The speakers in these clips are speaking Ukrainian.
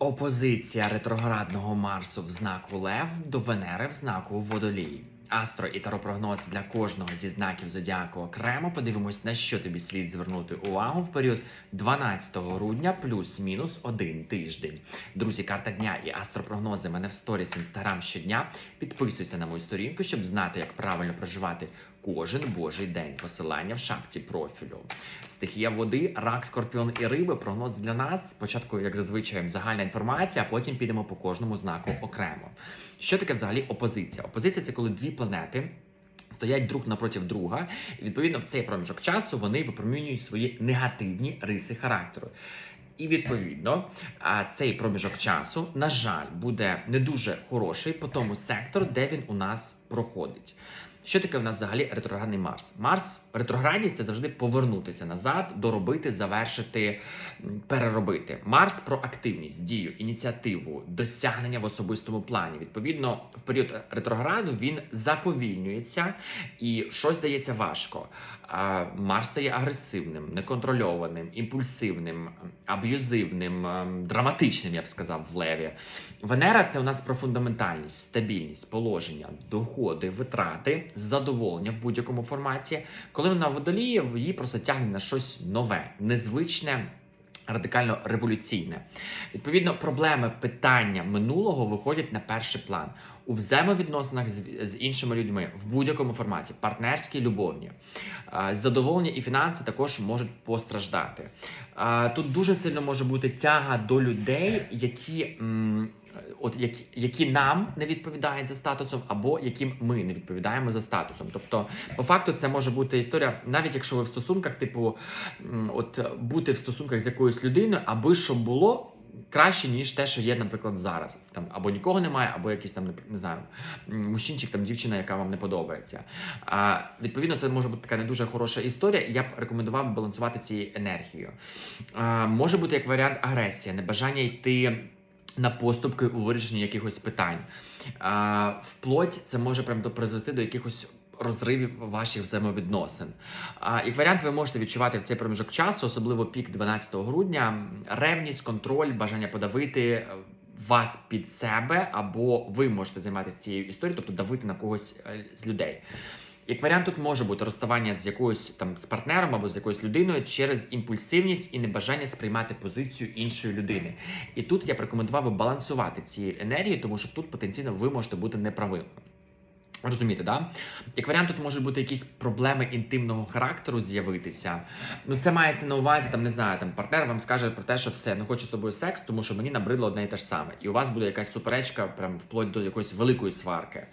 Опозиція ретроградного Марсу в знаку Лев до Венери в знаку Водолій. Астро і таропрогноз для кожного зі знаків зодіаку окремо. Подивимось, на що тобі слід звернути увагу в період 12 грудня плюс-мінус один тиждень. Друзі, карта дня і астропрогнози мене в сторіс інстаграм щодня. Підписуйся на мою сторінку, щоб знати, як правильно проживати кожен божий день. Посилання в шапці профілю. Стихія води, рак, скорпіон і риби. Прогноз для нас. Спочатку, як зазвичай, загальна інформація, а потім підемо по кожному знаку окремо. Що таке взагалі опозиція? Опозиція це коли дві планети. Стоять друг напроти друга, і відповідно в цей проміжок часу вони випромінюють свої негативні риси характеру. І відповідно, цей проміжок часу, на жаль, буде не дуже хороший по тому сектору, де він у нас проходить. Що таке в нас взагалі ретроградний Марс? Марс ретроградність це завжди повернутися назад, доробити, завершити, переробити. Марс про активність, дію, ініціативу, досягнення в особистому плані. Відповідно, в період ретрограду він заповільнюється і щось дається важко. Марс стає агресивним, неконтрольованим, імпульсивним, аб'юзивним, ем, драматичним, я б сказав, в леві. Венера це у нас про фундаментальність, стабільність, положення, доходи, витрати, задоволення в будь-якому форматі. Коли вона водоліє, її просто тягне на щось нове, незвичне. Радикально революційне. Відповідно, проблеми питання минулого виходять на перший план у взаємовідносинах з, з іншими людьми в будь-якому форматі, партнерські, любовні. Задоволення і фінанси також можуть постраждати. Тут дуже сильно може бути тяга до людей, які. От які, які нам не відповідають за статусом, або яким ми не відповідаємо за статусом. Тобто, по факту, це може бути історія, навіть якщо ви в стосунках, типу, от бути в стосунках з якоюсь людиною, аби щоб було краще, ніж те, що є, наприклад, зараз. Там або нікого немає, або якийсь там не, знаю, мужчинчик, там дівчина, яка вам не подобається. А, відповідно, це може бути така не дуже хороша історія. Я б рекомендував балансувати цією енергією. А, може бути як варіант агресія, небажання йти. На поступки у вирішенні якихось питань. А, вплоть це може прям до- призвести до якихось розривів ваших взаємовідносин. А, як варіант, ви можете відчувати в цей проміжок часу, особливо пік 12 грудня, ревність, контроль, бажання подавити е, вас під себе, або ви можете займатися цією історією, тобто давити на когось е, з людей. Як варіант, тут може бути розставання з якоюсь там з партнером або з якоюсь людиною через імпульсивність і небажання сприймати позицію іншої людини. І тут я б рекомендував би балансувати ці енергії, тому що тут потенційно ви можете бути неправими. Розумієте, да? Як варіант, тут можуть бути якісь проблеми інтимного характеру з'явитися. Ну, це мається на увазі, там не знаю, там партнер вам скаже про те, що все, не хочу з тобою секс, тому що мені набридло одне і те ж саме. І у вас буде якась суперечка, прям вплоть до якоїсь великої сварки.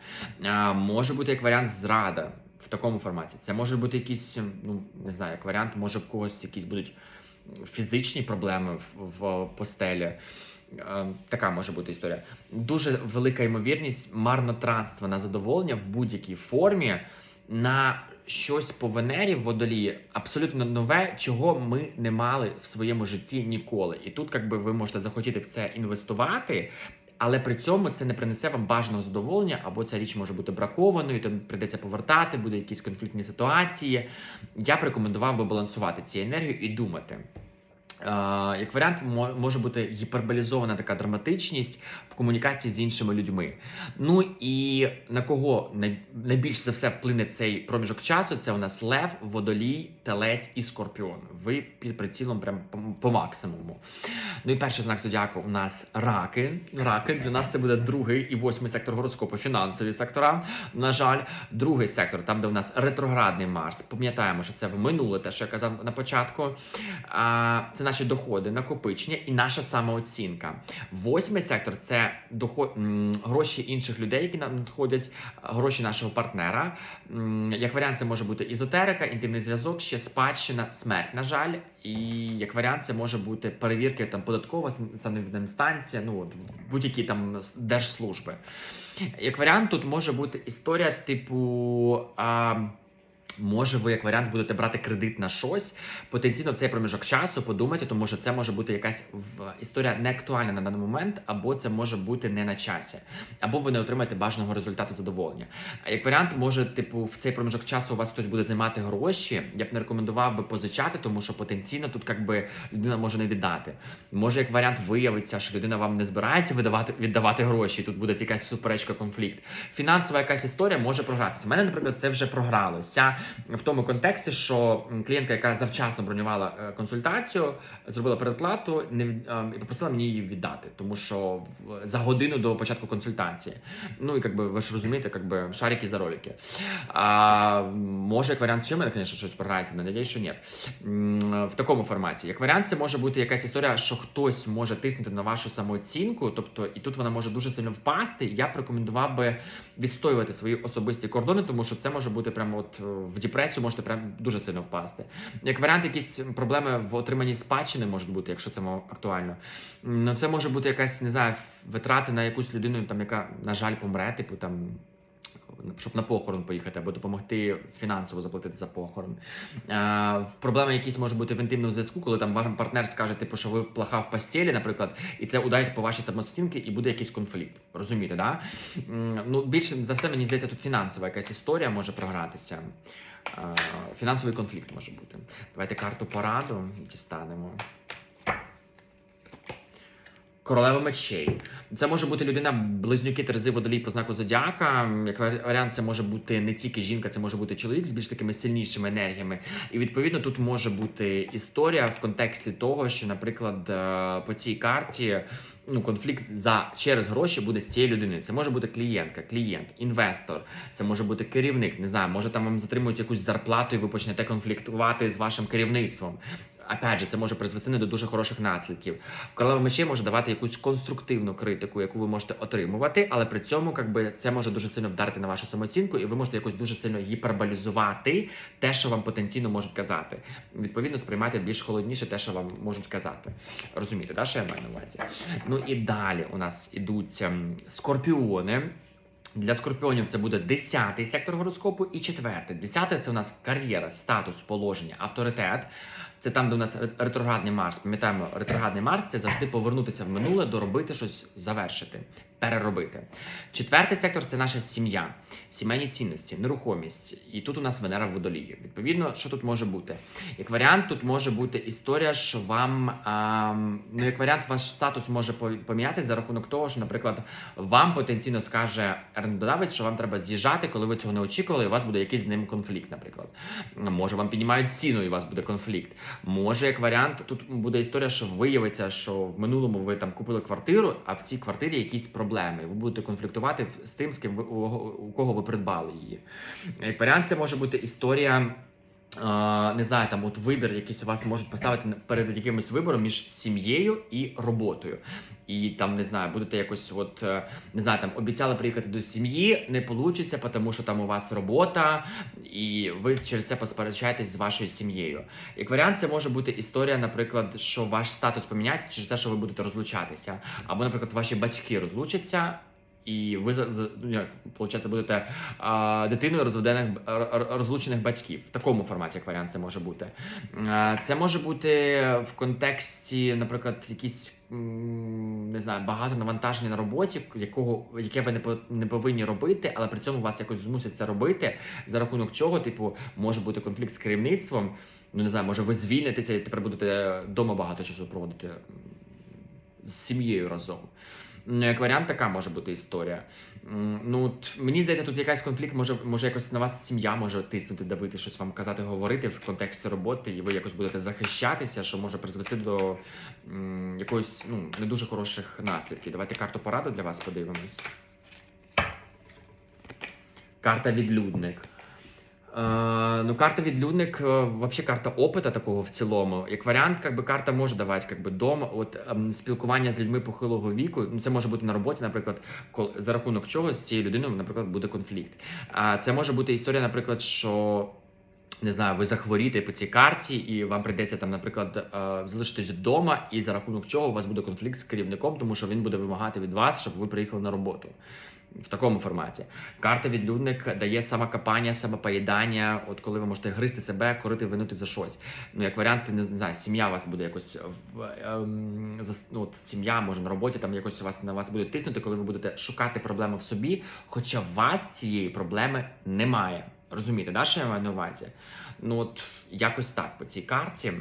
А, може бути як варіант зрада в такому форматі. Це може бути якийсь, ну не знаю, як варіант, може в когось якісь будуть фізичні проблеми в, в постелі. Е, Така може бути історія. Дуже велика ймовірність марнотратства на задоволення в будь-якій формі на щось по Венері в водолії абсолютно нове, чого ми не мали в своєму житті ніколи. І тут, якби ви можете захотіти в це інвестувати. Але при цьому це не принесе вам бажаного задоволення, або ця річ може бути бракованою, то прийдеться повертати, буде якісь конфліктні ситуації. Я б рекомендував би балансувати ці енергію і думати. Е, Як варіант, може бути гіперболізована така драматичність в комунікації з іншими людьми. Ну і на кого най- найбільш за все вплине цей проміжок часу? Це у нас лев, водолій, телець і скорпіон. Ви під прицілом прям по, максимуму. Ну і перший знак зодіаку у нас раки. Раки для нас це буде другий і восьмий сектор гороскопу, фінансові сектора. На жаль, другий сектор, там де у нас ретроградний Марс. Пам'ятаємо, що це в минуле, те, що я казав на початку. Це наші доходи, накопичення і наша самооцінка. Восьмий сектор це доход, гроші інших людей, які нам надходять, гроші нашого партнера. Як варіант, це може бути ізотерика, інтимний зв'язок, ще спадщина, смерть, на жаль. І як варіант, це може бути перевірки там податкова санепідемстанція, ну будь-які там держслужби. Як варіант, тут може бути історія типу. А, Може, ви як варіант будете брати кредит на щось, потенційно в цей проміжок часу подумайте, тому що це може бути якась історія не актуальна на даний момент, або це може бути не на часі, або ви не отримаєте бажаного результату задоволення. Як варіант, може, типу, в цей проміжок часу у вас хтось буде займати гроші. Я б не рекомендував би позичати, тому що потенційно тут якби людина може не віддати. Може, як варіант, виявиться, що людина вам не збирається видавати віддавати гроші. Тут буде якась суперечка, конфлікт. Фінансова якась історія може програтися. У мене, наприклад, це вже програлося в тому контексті, що клієнтка, яка завчасно бронювала е, консультацію, зробила передплату не ем, і попросила мені її віддати, тому що в- за годину до початку консультації. Ну і якби ви ж розумієте, якби шарики за ролики. А, може, як варіант, в мене, звісно, щось програється, але надіюсь, що ні. В такому форматі. Як варіант, це може бути якась історія, що хтось може тиснути на вашу самооцінку, тобто і тут вона може дуже сильно впасти. Я б рекомендував би відстоювати свої особисті кордони, тому що це може бути прямо от е, в депресію, можете прям дуже сильно впасти. Як варіант, якісь проблеми в отриманні спадщини можуть бути, якщо це актуально. Ну, це може бути якась, не знаю, витрати на якусь людину, там, яка, на жаль, помре, типу там. Щоб на похорон поїхати або допомогти фінансово заплатити за похорон. Е, проблеми якісь можуть бути в інтимному зв'язку, коли там ваш партнер скаже, типу, що ви плаха в постелі, наприклад, і це ударить по вашій самооцінці, і буде якийсь конфлікт. Розумієте, да? Ну, більше за все, мені здається, тут фінансова якась історія може програтися. Е, Фінансовий конфлікт може бути. Давайте карту пораду дістанемо. Королева мечей. Це може бути людина близнюки Терези водолій по знаку зодіака. Як варіант, це може бути не тільки жінка, це може бути чоловік з більш такими сильнішими енергіями. І відповідно тут може бути історія в контексті того, що, наприклад, е, по цій карті. Ну, конфлікт за через гроші буде з цією людиною. Це може бути клієнтка, клієнт, інвестор, це може бути керівник. Не знаю, може там вам затримують якусь зарплату, і ви почнете конфліктувати з вашим керівництвом. Опять же, це може призвести не до дуже хороших наслідків. Королева мечей може давати якусь конструктивну критику, яку ви можете отримувати, але при цьому якби це може дуже сильно вдарити на вашу самооцінку, і ви можете якось дуже сильно гіперболізувати те, що вам потенційно можуть казати. Відповідно, сприймайте більш холодніше те, що вам можуть казати. Розумієте, да, що я маю на увазі? Ну і далі у нас ідуть ем, скорпіони. Для скорпіонів це буде 10-й сектор гороскопу і 4-й. 10-й – це у нас кар'єра, статус, положення, авторитет. Це там, де у нас ретроградний Марс. Пам'ятаємо, ретроградний Марс це завжди повернутися в минуле, доробити щось, завершити, переробити. Четвертий сектор це наша сім'я, сімейні цінності, нерухомість. І тут у нас Венера в водолії. Відповідно, що тут може бути? Як варіант, тут може бути історія, що вам а, ну як варіант, ваш статус може по- помінятися за рахунок того, що, наприклад, вам потенційно скаже орендодавець, що вам треба з'їжджати, коли ви цього не очікували, і у вас буде якийсь з ним конфлікт, наприклад. Може, вам піднімають ціну, і у вас буде конфлікт. Може, як варіант, тут буде історія, що виявиться, що в минулому ви там купили квартиру, а в цій квартирі якісь проблеми. Ви будете конфліктувати з тим, з ким ви у, кого ви придбали її. Як варіант, це може бути історія. Не знаю, там от вибір, якийсь вас можуть поставити перед якимось вибором між сім'єю і роботою. І там не знаю, будете якось, от е, не знаю, там обіцяли приїхати до сім'ї, не вийде, тому що там у вас робота, і ви через це посперечаєтесь з вашою сім'єю. Як варіант, це може бути історія, наприклад, що ваш статус поміняється через те, що ви будете розлучатися, або, наприклад, ваші батьки розлучаться. І ви ну, як виходить, будете а, дитиною розведених розлучених батьків. В такому форматі, як варіант, це може бути. А, Це може бути в контексті, наприклад, якісь не знаю, багато навантаження на роботі, якого яке ви не не повинні робити, але при цьому вас якось змусять це робити. За рахунок чого, типу, може бути конфлікт з керівництвом. Ну не знаю, може ви звільнитеся і тепер будете вдома багато часу проводити з сім'єю разом. М, Як варіант, така може бути історія. Ну, мені здається, тут якийсь конфлікт може, може якось на вас сім'я може тиснути, давити, щось вам казати, говорити в контексті роботи, і ви якось будете захищатися, що може призвести до м, якоїсь ну, не дуже хороших наслідків. Давайте карту поради для вас подивимось. Карта відлюдник. Ну, карта відлюдник, е, вообще карта опыта такого в цілому. Як варіант, как би, карта може давати как би, дом, от, ем, спілкування з людьми похилого віку. Ну, це може бути на роботі, наприклад, кол- за рахунок чого з цією людиною, наприклад, буде конфлікт. А це може бути історія, наприклад, що не знаю, ви захворієте по цій карті, і вам прийдеться там, наприклад, е, залишитись вдома, і за рахунок чого у вас буде конфлікт з керівником, тому що він буде вимагати від вас, щоб ви приїхали на роботу. В такому форматі карта відлюдник дає самокопання, самопоїдання. От коли ви можете гризти себе, корити, винути за щось. Ну як варіант, не знаю, сім'я вас буде якось в ем, ну, от сім'я може на роботі там якось вас на вас буде тиснути, коли ви будете шукати проблеми в собі, хоча вас цієї проблеми немає. Розумієте, да, що я маю на увазі? Ну от якось так по цій карті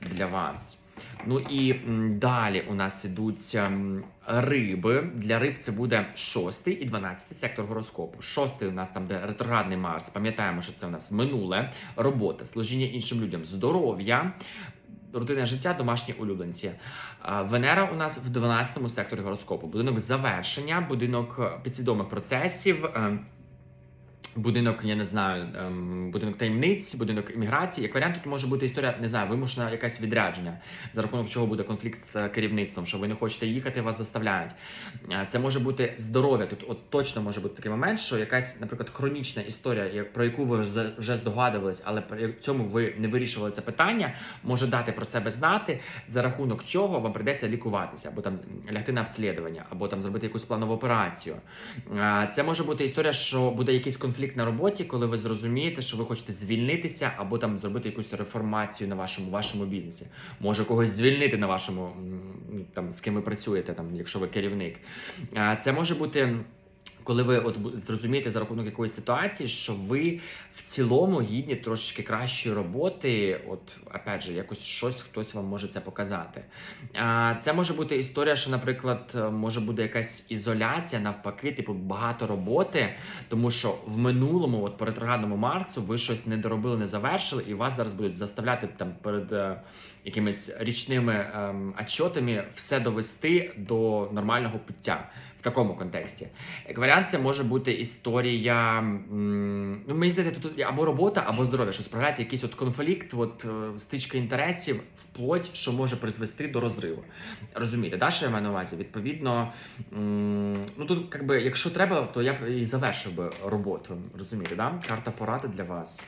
для вас. Ну і далі у нас ідуть ем, риби. Для риб це буде шостий і дванадцятий сектор гороскопу. Шостий у нас там, де ретроградний Марс. Пам'ятаємо, що це у нас минуле, робота, служіння іншим людям, здоров'я. Рутинне життя, домашні улюбленці. Венера у нас в 12 секторі гороскопу. Будинок завершення, будинок е, підсвідомих процесів. Будинок, я не знаю, ем, будинок таємниць, будинок імміграції. Як варіант, тут може бути історія, не знаю, вимушена якась відрядження, за рахунок чого буде конфлікт з керівництвом, що ви не хочете їхати, вас заставляють. Е, Це може бути здоров'я. Тут от точно може бути такий момент, що якась, наприклад, хронічна історія, про яку ви вже- вже здогадувались, але при цьому ви не вирішували це питання, може дати про себе знати, за рахунок чого вам прийдеться лікуватися, або там лягти на обслідування, або там зробити якусь планову операцію. Е, Це може бути історія, що буде якийсь конфлікт на роботі, коли ви зрозумієте, що ви хочете звільнитися, або там зробити якусь реформацію на вашому вашому бізнесі. Може когось звільнити на вашому там з ким ви працюєте, там, якщо ви керівник. Це може бути. Коли ви от зрозумієте за рахунок якоїсь ситуації, що ви в цілому гідні трошки кращої роботи, от опять же, якось щось хтось вам може це показати. А, Це може бути історія, що, наприклад, е, може буде якась ізоляція, навпаки, типу багато роботи, тому що в минулому, от по ретроградному Марсу, ви щось не доробили, не завершили, і вас зараз будуть заставляти там перед е, якимись річними ем, отчотами все довести до нормального пуття. В такому контексті. Як варіант, це може бути історія. Ну, мені здається, тут або робота, або здоров'я, що справляється якийсь от конфлікт, от е, стичка інтересів, вплоть, що може призвести до розриву. Розумієте, да, що я маю на увазі? Відповідно, ну тут, якби, якщо треба, то я б і завершив би роботу. Розумієте, да? Карта поради для вас.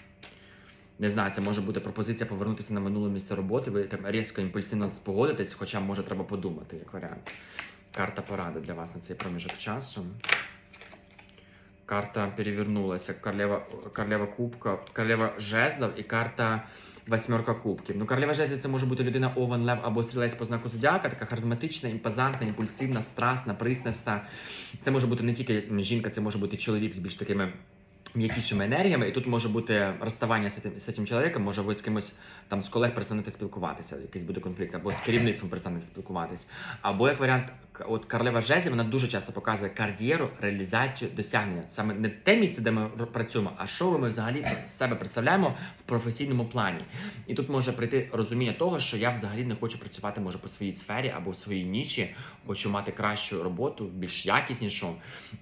Не знаю, це може бути пропозиція повернутися на минуле місце роботи. Ви там різко імпульсивно погодитесь, хоча може треба подумати, як варіант. Карта поради для вас на цей проміжок часу. Карта перевернулася. Королева, королева кубка, королева жезлов і карта восьмерка кубків. Ну, королева жезлів це може бути людина овен, лев або стрілець по знаку зодіака, така харизматична, імпозантна, імпульсивна, страсна, пристрасна. Це може бути не тільки жінка, це може бути чоловік з більш такими м'якішими енергіями, і тут може бути розставання з цим, з цим чоловіком, може ви з кимось там з колег перестанете спілкуватися, якийсь буде конфлікт, або з керівництвом перестанете спілкуватись. Або як варіант, от королева жезлів, вона дуже часто показує кар'єру, реалізацію, досягнення. Саме не те місце, де ми працюємо, а що ми взагалі себе представляємо в професійному плані. І тут може прийти розуміння того, що я взагалі не хочу працювати може по своїй сфері або в своїй ніші, хочу мати кращу роботу, більш якіснішу.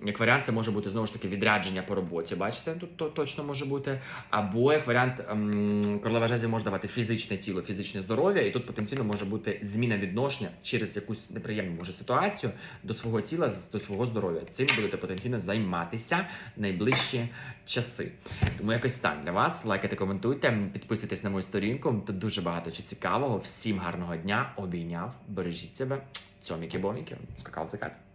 Як варіант, це може бути знову ж таки відрядження по роботі. Бачите, тут то точно може бути. Або як варіант, ем, королева жезлів може давати фізичне тіло, фізичне здоров'я, і тут потенційно може бути зміна відношення через якусь неприємну може ситуацію до свого тіла, до свого здоров'я. Цим будете потенційно займатися найближчі часи. Тому якось так для вас. Лайкайте, коментуйте, підписуйтесь на мою сторінку. Тут дуже багато чи цікавого. Всім гарного дня. Обійняв, бережіть себе. Цьоміки-боміки. Скакав закат.